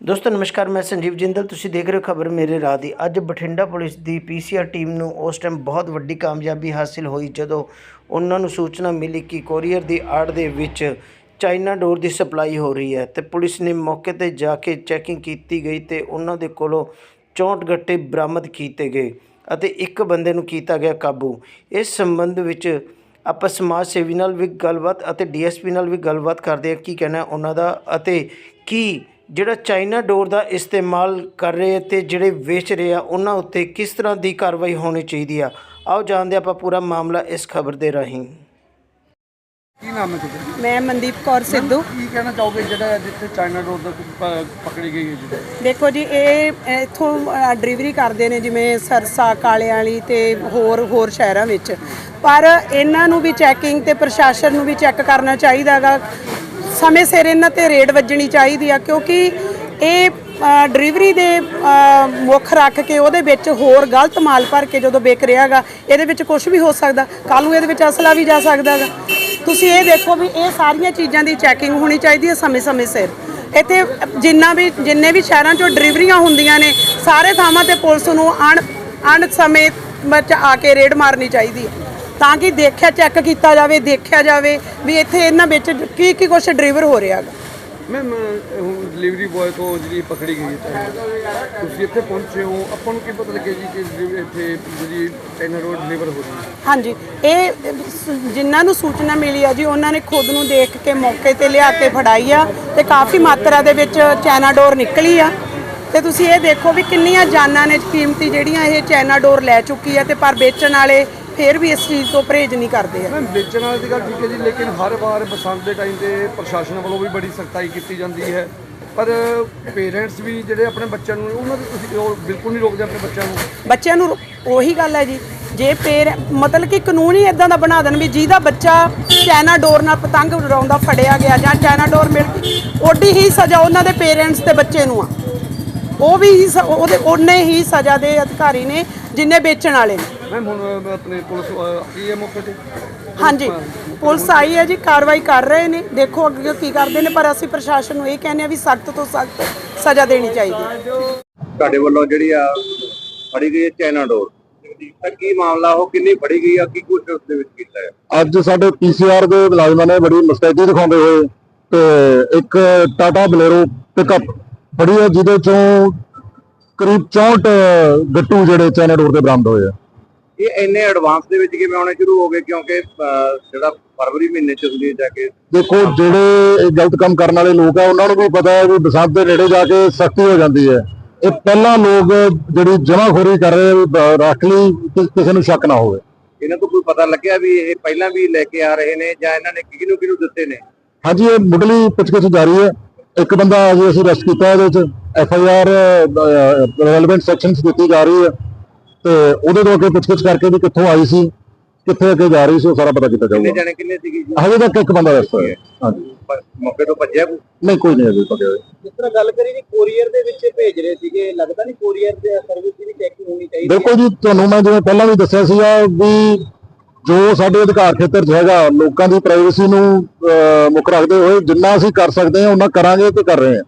ਦੋਸਤੋ, ਨਮਸਕਾਰ, ਮੈਂ ਸੰਜੀਵ ਜਿੰਦਲ। ਤੁਸੀਂ ਦੇਖ ਰਹੇ ਹੋ ਖਬਰ ਮੇਰੇ ਰਾਹ ਦੀ। ਅੱਜ ਬਠਿੰਡਾ ਪੁਲਿਸ ਦੀ ਪੀਸੀਆਰ ਟੀਮ ਨੂੰ ਉਸ ਟਾਈਮ ਬਹੁਤ ਵੱਡੀ ਕਾਮਯਾਬੀ ਹਾਸਿਲ ਹੋਈ, ਜਦੋਂ ਉਹਨਾਂ ਨੂੰ ਸੂਚਨਾ ਮਿਲੀ ਕਿ ਕੋਰੀਅਰ ਦੀ ਆੜ ਦੇ ਵਿੱਚ ਚਾਈਨਾ ਡੋਰ ਦੀ ਸਪਲਾਈ ਹੋ ਰਹੀ ਹੈ ਤੇ ਪੁਲਿਸ ਨੇ ਮੌਕੇ ਤੇ ਜਾ ਕੇ ਚੈਕਿੰਗ ਕੀਤੀ ਗਈ ਤੇ ਉਹਨਾਂ ਦੇ ਕੋਲੋਂ 64 ਗੱਟੇ ਬਰਾਮਦ ਕੀਤੇ ਗਏ ਅਤੇ ਇੱਕ ਬੰਦੇ ਨੂੰ ਕੀਤਾ ਗਿਆ ਕਾਬੂ। ਇਸ ਸੰਬੰਧ ਵਿੱਚ ਆਪਾਂ ਸਮਾਜ ਸੇਵੀ ਨਾਲ ਵੀ ਗੱਲਬਾਤ ਅਤੇ ਡੀਐਸਪੀ ਨਾਲ ਵੀ ਗੱਲਬਾਤ ਕਰਦੇ ਹਾਂ, ਕੀ ਕਹਿਣਾ ਉਹਨਾਂ ਦਾ ਅਤੇ ਕੀ ਜਿਹੜਾ ਚਾਈਨਾ ਡੋਰ ਦਾ ਇਸਤੇਮਾਲ ਕਰ ਰਹੇ ਤੇ ਜਿਹੜੇ ਵੇਚ ਰਹੇ ਆ ਉਹਨਾਂ ਉੱਤੇ ਕਿਸ ਤਰ੍ਹਾਂ ਦੀ ਕਾਰਵਾਈ ਹੋਣੀ ਚਾਹੀਦੀ ਆ? ਆਓ ਜਾਣਦੇ ਆਪਾਂ ਪੂਰਾ ਮਾਮਲਾ ਇਸ ਖਬਰ ਦੇ ਰਾਹੀਂ। ਕੀ ਨਾਮ ਹੈ ਤੁਹਾਡਾ? ਮੈਂ ਮਨਦੀਪ ਕੌਰ ਸਿੱਧੂ। ਕੀ ਕਹਿਣਾ ਚਾਹੋਗੇ ਜਿਹੜਾ ਜਿੱਥੇ ਚਾਈਨਾ ਡੋਰ ਦਾ ਪ- ਪਕੜੀ ਗਈ ਹੈ ਜੀ? ਦੇਖੋ ਜੀ ਇਹ ਇੱਥੋਂ ਡਿਲੀਵਰੀ ਕਰਦੇ ਨੇ ਜਿਵੇਂ ਸਰਸਾ ਕਾਲੇ ਵਾਲੀ ਤੇ ਹੋਰ ਹੋਰ ਸ਼ਹਿਰਾਂ ਵਿੱਚ। ਪਰ ਇਹਨਾਂ ਨੂੰ ਵੀ ਚੈਕਿੰਗ ਤੇ ਪ੍ਰਸ਼ਾਸਨ ਨੂੰ ਵੀ ਚੈੱਕ ਕਰਨਾ ਚਾਹੀਦਾਗਾ ਸਮੇਂ ਸਿਰ ਇਹਨਾਂ ਤੇ ਰੇਡ ਵੱਜਣੀ ਚਾਹੀਦੀ ਆ, ਕਿਉਂਕਿ ਇਹ ਡਿਲੀਵਰੀ ਦੇ ਮੁੱਖ ਰੱਖ ਕੇ ਉਹਦੇ ਵਿੱਚ ਹੋਰ ਗਲਤ ਮਾਲ ਭਰ ਕੇ ਜਦੋਂ ਵਿਕ ਰਿਹਾਗਾ ਇਹਦੇ ਵਿੱਚ ਕੁਝ ਵੀ ਹੋ ਸਕਦਾ ਕੱਲ ਨੂੰ ਇਹਦੇ ਵਿੱਚ ਅਸਲਾ ਵੀ ਜਾ ਸਕਦਾਗਾ ਤੁਸੀਂ ਇਹ ਦੇਖੋ ਵੀ ਇਹ ਸਾਰੀਆਂ ਚੀਜ਼ਾਂ ਦੀ ਚੈਕਿੰਗ ਹੋਣੀ ਚਾਹੀਦੀ ਹੈ ਸਮੇਂ-ਸਮੇਂ ਸਿਰ। ਇੱਥੇ ਜਿੰਨਾ ਵੀ, ਜਿੰਨੇ ਵੀ ਸ਼ਹਿਰਾਂ 'ਚੋਂ ਡਿਲੀਵਰੀਆਂ ਹੁੰਦੀਆਂ ਨੇ, ਸਾਰੇ ਥਾਵਾਂ ਤੇ ਪੁਲਿਸ ਨੂੰ ਅਣ ਅਣ ਸਮੇਂ ਵਿੱਚ ਆ ਕੇ ਰੇਡ ਮਾਰਨੀ ਚਾਹੀਦੀ ਹੈ ਤਾਂ ਕਿ ਦੇਖਿਆ ਚੈੱਕ ਕੀਤਾ ਜਾਵੇ ਦੇਖਿਆ ਜਾਵੇ ਵੀ ਇੱਥੇ ਇਹਨਾਂ ਵਿੱਚ ਕੀ ਕੀ ਕੁਝ ਡਿਲੀਵਰ ਹੋ ਰਿਹਾ ਹੈਗਾ। ਮੈਮ ਹੁਣ ਡਿਲੀਵਰੀ ਬॉय ਤੋਂ ਜਿਹੜੀ ਪਕੜੀ ਗਈ ਹੈ ਤੁਸੀਂ ਇੱਥੇ ਪਹੁੰਚੇ ਹੋ ਆਪਾਂ ਨੂੰ ਕੀ ਪਤਾ ਲੱਗਿਆ ਜੀ ਕਿ delivery ਇੱਥੇ ਜਿਹੜੀ ਚਾਈਨਾ ਡੋਰ ਡਿਲੀਵਰ ਹੋ ਰਹੀ ਹੈ? ਹਾਂਜੀ ਇਹ ਸ- ਜਿਨ੍ਹਾਂ ਨੂੰ ਸੂਚਨਾ ਮਿਲੀ ਆ ਜੀ ਉਹਨਾਂ ਨੇ ਖੁਦ ਨੂੰ ਦੇਖ ਕੇ ਮੌਕੇ ਤੇ ਲਿਆ ਕੇ ਫੜਾਈ ਆ ਤੇ ਕਾਫੀ ਮਾਤਰਾ ਦੇ ਵਿੱਚ ਚਾਈਨਾ ਡੋਰ ਨਿਕਲੀ ਆ। ਤੇ ਤੁਸੀਂ ਇਹ ਦੇਖੋ ਵੀ ਕਿੰਨੀਆਂ ਜਾਨਾਂ ਨੇ ਕੀਮਤੀ ਜਿਹੜੀਆਂ ਇਹ ਚਾਈਨਾ ਡੋਰ ਲੈ ਚੁੱਕੀ ਆ ਤੇ ਪਰ ਵੇਚਣ ਵਾਲੇ ਫਿਰ ਵੀ ਇਸ ਚੀਜ਼ ਤੋਂ ਪਰਹੇਜ਼ ਨਹੀਂ ਕਰਦੇ ਆ। ਮੈਮ ਵੇਚਣ ਵਾਲੇ ਦੀ ਗੱਲ ਠੀਕ ਹੈ ਜੀ ਲੇਕਿਨ ਹਰ ਵਾਰ ਬਸੰਤ ਦੇ ਟਾਈਮ ਤੇ ਪ੍ਰਸ਼ਾਸਨ ਵੱਲੋਂ ਵੀ ਬੜੀ ਸਖਤਾਈ ਕੀਤੀ ਜਾਂਦੀ ਹੈ। ਪਰ ਪੇਰੈਂਟਸ ਵੀ ਜਿਹੜੇ ਆਪਣੇ ਬੱਚਿਆਂ ਨੂੰ ਉਹਨਾਂ ਦੇ ਤੁਸੀਂ ਉਹ ਬਿਲਕੁਲ ਨਹੀਂ ਰੋਕਦੇ ਆਪਣੇ ਬੱਚਿਆਂ ਨੂੰ? ਬੱਚਿਆਂ ਨੂੰ ਉਹੀ ਗੱਲ ਹੈ ਜੀ। ਜੇ ਪੇਰ ਮਤਲਬ ਕਿ ਕਾਨੂੰਨ ਹੀ ਇਦਾਂ ਦਾ ਬਣਾ ਦੇਣ ਵੀ ਜਿਹਦਾ ਬੱਚਾ ਚਾਈਨਾ ਡੋਰ ਨਾਲ ਪਤੰਗ ਉਡਾਉਂਦਾ ਫੜਿਆ ਗਿਆ ਜਾਂ ਚਾਈਨਾ ਡੋਰ ਮਿਲ ਗਈ ਓਡੀ ਹੀ ਸਜ਼ਾ ਉਹਨਾਂ ਦੇ ਪੇਰੈਂਟਸ ਤੇ ਬੱਚੇ ਨੂੰ ਆ। ਉਹ ਵੀ ਉਹਦੇ ਉਹਨੇ ਹੀ ਸਜ਼ਾ ਦੇ ਅਧਿਕਾਰੀ ਨੇ ਜਿੰਨੇ ਵੇਚਣ ਵਾਲੇ ਨੇ। ਮੈਮ ਹੁਣ ਆਪਣੇ ਪੁਲਿਸ ਆਈ ਹੈ ਮੌਕੇ ਤੇ? ਹਾਂਜੀ ਪੁਲਿਸ ਆਈ ਹੈ ਜੀ ਕਾਰਵਾਈ ਕਰ ਰਹੇ ਨੇ। ਦੇਖੋ ਅੱਗੇ ਕੀ ਕਰਦੇ ਨੇ ਪਰ ਅਸੀਂ ਪ੍ਰਸ਼ਾਸਨ ਨੂੰ ਇਹ ਕਹਿੰਦੇ ਆ ਵੀ ਸਖਤ ਤੋਂ ਸਖਤ ਸਜ਼ਾ ਦੇਣੀ ਚਾਹੀਦੀ ਹੈ। ਤੁਹਾਡੇ ਵੱਲੋਂ ਜਿਹੜੀ ਆ ਫੜੀ ਗਈ ਹੈ ਚਾਈਨਾ ਡੋਰ। ਤਾਂ ਕੀ ਮਾਮਲਾ ਉਹ ਕਿੰਨੀ ਫੜੀ ਗਈ ਆ ਕੀ ਕੁਝ ਉਸ ਦੇ ਵਿੱਚ ਕੀਤਾ ਹੈ? ਅੱਜ ਸਾਡੇ ਪੀਸੀਆਰ ਦੇ ਮੁਲਾਜ਼ਮਾਂ ਨੇ ਬੜੀ ਮੁਸਤੈਦੀ ਦਿਖਾਉਂਦੇ ਹੋਏ ਤੇ ਇੱਕ ਟਾਟਾ ਬਲੇਰੋ ਪਿਕਅਪ ਫੜੀ ਹੈ ਜਿਹਦੇ ਚੋਂ ਕਰੀਬ 64 ਗੱਟੂ ਜਿਹੜੇ ਚਾਈਨਾ ਡੋਰ ਤੇ ਬਰਾਮਦ ਹੋਏ ਆ। ਇਹ ਇੰਨੇ ਐਡਵਾਂਸ ਦੇ ਵਿੱਚ ਕਿਵੇਂ ਆਉਣੇ ਸ਼ੁਰੂ ਹੋ ਗਏ? ਕਿਉਂਕਿ ਜਿਹੜਾ ਫਰਵਰੀ ਮਹੀਨੇ ਚ ਹੁੰਦੀ ਜਾ ਕੇ। ਦੇਖੋ ਜਿਹੜੇ ਗਲਤ ਕੰਮ ਕਰਨ ਵਾਲੇ ਲੋਕ ਆ ਉਹਨਾਂ ਨੂੰ ਵੀ ਪਤਾ ਹੈ ਵੀ ਬਸੰਤ ਦੇ ਨੇੜੇ ਜਾ ਕੇ ਸਖਤੀ ਹੋ ਜਾਂਦੀ ਹੈ। ਇਹ ਪਹਿਲਾਂ ਲੋਕ ਜਿਹੜੀ ਜਮਾਖੋਰੀ ਕਰ ਰਹੇ ਰੱਖ ਲਈ ਕਿਸੇ ਨੂੰ ਸ਼ੱਕ ਨਾ ਹੋਵੇ। ਇਹਨਾਂ ਤੋਂ ਕੋਈ ਪਤਾ ਲੱਗਿਆ ਵੀ ਇਹ ਪਹਿਲਾਂ ਵੀ ਲੈ ਕੇ ਆ ਰਹੇ ਨੇ ਜਾਂ ਇਹਨਾਂ ਨੇ ਕਿਹਨੂੰ ਕਿਹਨੂੰ ਦਿੱਤੇ ਨੇ? ਹਾਂਜੀ ਇਹ ਮੁੱਢਲੀ ਪੁੱਛਗਿੱਛ ਜਾਰੀ ਹੈ। ਇੱਕ ਬੰਦਾ ਅਜੇ ਅਸੀਂ ਅਰੈਸਟ ਕੀਤਾ ਇਹਦੇ ਵਿੱਚ। F I R relevant sections ਦਿੱਤੀ ਜਾ ਰਹੀ ਹੈ ਤੇ ਉਹਦੇ ਤੋਂ ਅੱਗੇ ਪੁੱਛਗਿੱਛ ਕਰਕੇ ਵੀ ਕਿੱਥੋਂ ਆਈ ਸੀ ਕਿੱਥੇ ਅੱਗੇ ਜਾ ਰਹੀ ਸੀ ਉਹ ਸਾਰਾ ਪਤਾ ਕੀਤਾ ਕਿੰਨੇ ਜਾਊਗਾ ਜਾਣੇ ਕਿੰਨੇ ਸੀਗੇ ਜੀ? ਹਜੇ ਤੱਕ ਇੱਕ ਬੰਦਾ ਅਰੈਸਟ ਹੋਇਆ। ਹਾਂਜੀ। ਮੌਕੇ ਤੋਂ ਭੱਜਿਆ ਕੋਈ? ਨਹੀਂ ਕੋਈ ਨਹੀਂ ਅਜੇ ਹੋਇਆ। ਜਿਸ ਤਰ੍ਹਾਂ ਗੱਲ ਕਰੀ ਜੀ ਕੋਰੀਅਰ ਦੇ ਵਿੱਚ ਭੇਜ ਰਹੇ ਸੀਗੇ। ਲੱਗਦਾ ਨਹੀਂ ਕੋਰੀਅਰ ਦੇ ਸਰਵਿਸ ਦੀ ਵੀ ਚੈਕਿੰਗ ਹੋਣੀ ਚਾਹੀਦੀ ਬਿਲਕੁਲ ਜੀ ਤੁਹਾਨੂੰ ਮੈਂ ਜਿਵੇਂ ਪਹਿਲਾਂ ਵੀ ਦੱਸਿਆ ਸੀਗਾ ਵੀ ਜੋ ਸਾਡੇ ਅਧਿਕਾਰ ਖੇਤਰ 'ਚ ਹੈਗਾ ਲੋਕਾਂ ਦੀ ਪ੍ਰਾਈਵੇਸੀ ਨੂੰ ਮੁੱਖ ਰੱਖਦੇ ਹੋਏ ਜਿੰਨਾ ਅਸੀਂ ਕਰ ਸਕਦੇ ਹਾਂ ਉਹਨਾਂ ਕਰਾਂਗੇ ਤੇ ਕਰ ਰਹੇ ਹਾਂ।